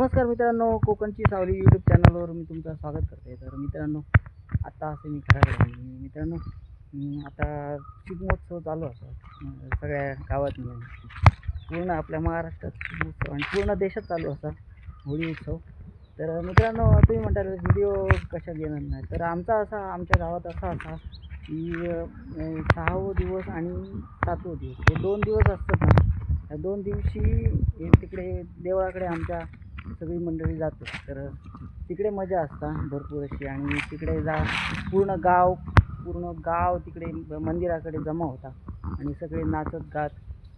नमस्कार मित्रांनो कोकणची सावली यूट्यूब चॅनलवर मी तुमचं स्वागत करते. तर मित्रांनो आता असे मी करायला मित्रांनो आता शिगमोत्सव चालू असा सगळ्या गावात म्हणजे पूर्ण आपल्या महाराष्ट्रात शिगमोत्सव आणि पूर्ण देशात चालू असा होळी उत्सव. तर मित्रांनो तुम्ही म्हणताल व्हिडिओ कशा घेणार नाही? तर आमचा असा आमच्या गावात असा असा की सहावं दिवस आणि सातवं दिवस. हे दोन दिवस असतात ना. या दोन दिवशी तिकडे देवळाकडे आमच्या सगळी मंडळी जातो. तर तिकडे मजा असता भरपूर अशी आणि तिकडे जा पूर्ण गाव पूर्ण गाव तिकडे मंदिराकडे जमा होता. आणि सगळे नाचत गात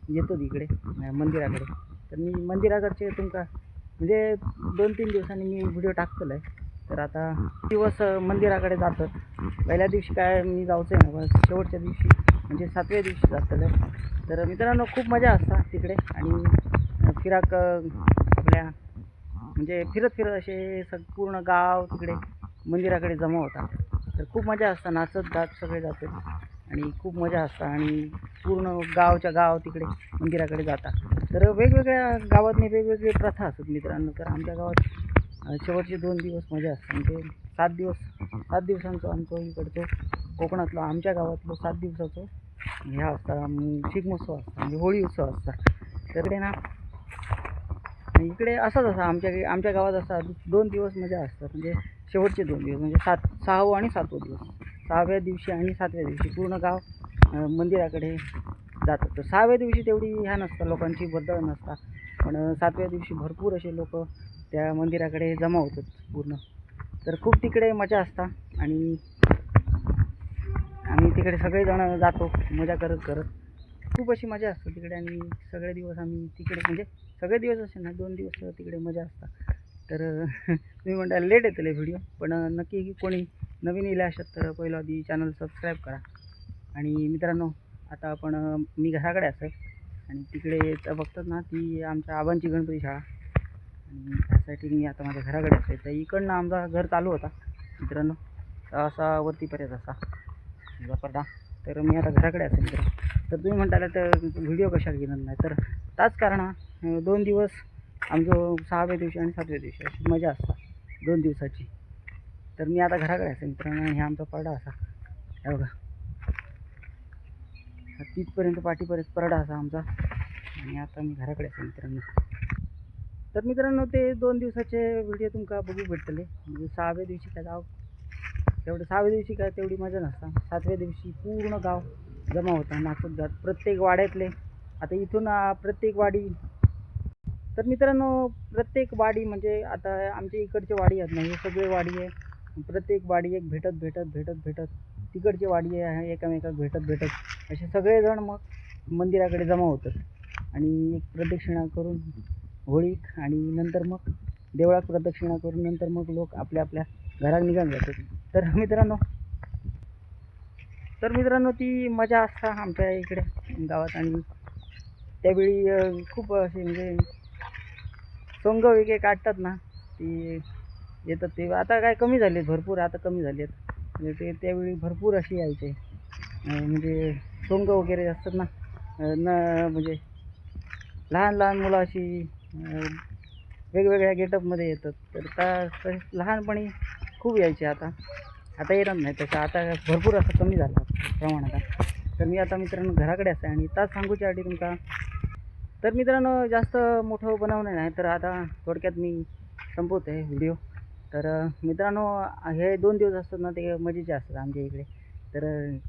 येतो तिकडे मंदिराकडे. तर मी मंदिराकडचे तुमका म्हणजे दोन तीन दिवसांनी मी व्हिडिओ टाकतलं आहे तर आता दिवस मंदिराकडे जातात पहिल्या दिवशी काय मी जाऊचं आहे ना शेवटच्या दिवशी म्हणजे सातव्या दिवशी जातलं आहे तर मित्रांनो खूप मजा असता तिकडे. आणि फिराक आपल्या म्हणजे फिरत फिरत असे सग पूर्ण गाव तिकडे मंदिराकडे जमा होता तर खूप मजा असता नाचत गात सगळे जाते आणि खूप मजा असता आणि पूर्ण गावच्या गाव तिकडे मंदिराकडे जातात. तर वेगवेगळ्या गावातनी वेगवेगळी प्रथा असतात मित्रांनो. तर आमच्या गावात शेवटचे दोन दिवस मजा असते. म्हणजे सात दिवस सात दिवसांचं आमचं इकडचं कोकणातलं आमच्या गावातलं सात दिवसाचं ह्या असता. अं, शिगमोत्सव असता. म्हणजे होळी उत्सव असता. तर ते ना इकडे असंच असं आमच्या आमच्या गावात असा दोन दिवस मजा असतात. म्हणजे शेवटचे दोन दिवस म्हणजे सात सहावं आणि सातवं दिवस. सहाव्या दिवशी आणि सातव्या दिवशी पूर्ण गाव मंदिराकडे जातात. तर सहाव्या दिवशी तेवढी ह्या नसतात लोकांची वर्दळ नसतात. पण सातव्या दिवशी भरपूर असे लोक त्या मंदिराकडे जमा होतात पूर्ण. तर खूप तिकडे मजा असता आणि आम्ही तिकडे सगळेजण जातो मजा करत करत. खूप अशी मजा असते तिकडे आणि सगळे दिवस आम्ही तिकडे म्हणजे सगळे दिवस असे ना दोन दिवस तिकडे मजा असतात. तर तुम्ही म्हणता लेट येतले व्हिडिओ पण नक्की कोणी नवीन येईल असतात तर पहिलं आधी चॅनल सबस्क्राईब करा. आणि मित्रांनो आता आपण मी घराकडे असेल आणि तिकडे तर बघतात ना ती आमच्या आबांची गणपती शाळा. आणि त्यासाठी मी आता माझ्या घराकडे असेल तर इकडनं आमचा घर चालू होता मित्रांनो. तर असा वरतीपर्यंत असा. झपाटा तर मी आता घराकडे असेल तर. तर तुम्ही म्हणताला तर व्हिडिओ कशाला घेणार नाही. तर त्याच कारण दोन दिवस आमचं सहाव्या दिवशी आणि सातव्या दिवशी अशी मजा असतात दोन दिवसाची. तर मी आता घराकडे असेल मित्रांनो आणि हे आमचा परडा असा. हे बघा. तिथपर्यंत पाठीपर्यंत परडा असा आमचा. आणि आता मी घराकडे असेल मित्रांनो. तर मित्रांनो ते दोन दिवसाचे व्हिडिओ तुमका बघू भेटतले. म्हणजे सहाव्या दिवशी काय गाव तेवढं सहाव्या दिवशी काय तेवढी मजा नसता. सातव्या दिवशी पूर्ण गाव जमा होता. नाचत जात. प्रत्येक वाड्यातले. आता इथून प्रत्येक वाडी. तर मित्रांनो प्रत्येक वाडी म्हणजे आता आमच्या इकडचे वाडी आहेत ना हे सगळे वाडी आहे. प्रत्येक वाडी एक भेटत भेटत भेटत भेटत. तिकडची वाडी आहे एकामेकात भेटत भेटत. असे सगळेजण मग मंदिराकडे जमा होतात. आणि एक प्रदक्षिणा करून होळीक आणि नंतर मग देवळात प्रदक्षिणा करून नंतर मग लोक आपल्या आपल्या घरात निघून जातात. तर मित्रांनो तर मित्रांनो ती मजा असता आमच्या इकडे गावात. आणि त्यावेळी खूप असे म्हणजे सोंग वगैरे काढतात ना ती येतात ते. आता काय कमी झाले भरपूर आता कमी झाले आहेत म्हणजे ते त्यावेळी भरपूर अशी यायचे. म्हणजे सोंग वगैरे असतात ना न म्हणजे लहान लहान मुलं अशी वेगवेगळ्या गेटअपमध्ये येतात. तर त्या लहानपणी खूप यायचे आता. आता येणार नाही तसं. आता भरपूर असं कमी झालं प्रमाण आता तर मी आता मित्रांनो घराकडे असते आणि तास सांगूच्यासाठी तुमका तर मित्रांनो जास्त मोठं बनवणं नाही तर आता थोडक्यात मी संपवतो आहे व्हिडिओ. तर मित्रांनो हे दोन दिवस असतात ना ते मजेचे असतात आमच्या इकडे. तर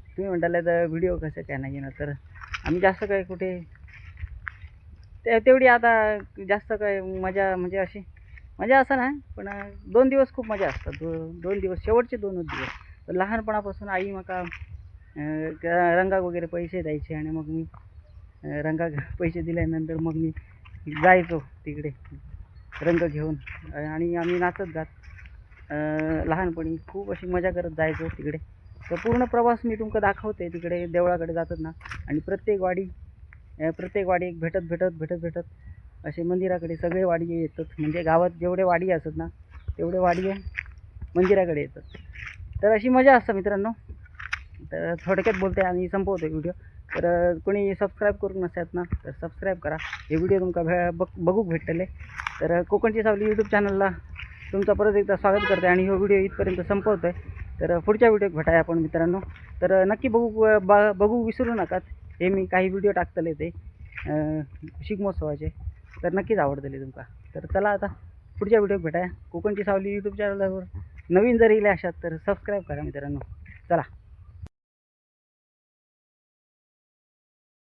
तुम्ही म्हणताल तर व्हिडिओ कसं काय नाही येणार? तर आम्ही जास्त काय कुठे ते तेवढी आता जास्त काय मजा म्हणजे अशी मजा असं नाही पण दोन दिवस खूप मजा असतात. दो दोन दिवस शेवटचे दोनच दिवस. तर लहानपणापासून आई मका रंगाक वगैरे पैसे द्यायचे आणि मग मी रंगा पैसे दिल्यानंतर मग मी जायचो तिकडे रंग घेऊन. आणि आम्ही नाचत जात लहानपणी खूप अशी मजा करत जायचो तिकडे. तर पूर्ण प्रवास मी तुमका दाखवते तिकडे देवळाकडे जातात ना आणि प्रत्येक वाडी प्रत्येक वाडी एक भेटत भेटत भेटत भेटत. असे मंदिराकडे सगळे वाडी येतात. म्हणजे गावात जेवढे वाडी असतात ना तेवढे वाडी मंदिराकडे येतात. तर अशी मजा असतं मित्रांनो. तर थोडक्यात बोलते आणि संपवतो व्हिडिओ तर कोणी सबस्क्राईब करून नसतात ना तर सबस्क्राईब करा. हे व्हिडिओ तुमका भे बघ बघूक भेटतले. तर कोकणची सावली यूट्यूब चॅनलला तुमचं परत एकदा स्वागत करते आणि हो हा व्हिडिओ इथपर्यंत संपवतो आहे तर पुढच्या व्हिडिओत भेटाय आपण मित्रांनो. तर नक्की बघू बा बघू विसरू नका. हे मी काही व्हिडिओ टाकतले ते शिगमोत्सवाचे. महोत्सवाचे तर नक्कीच आवडतली तुमका. तर चला आता पुढच्या व्हिडिओ भेटाय. कोकणची सावली यूट्यूब चॅनलवर नवीन जर येईल अशात तर सबस्क्राईब करा मित्रांनो. चला.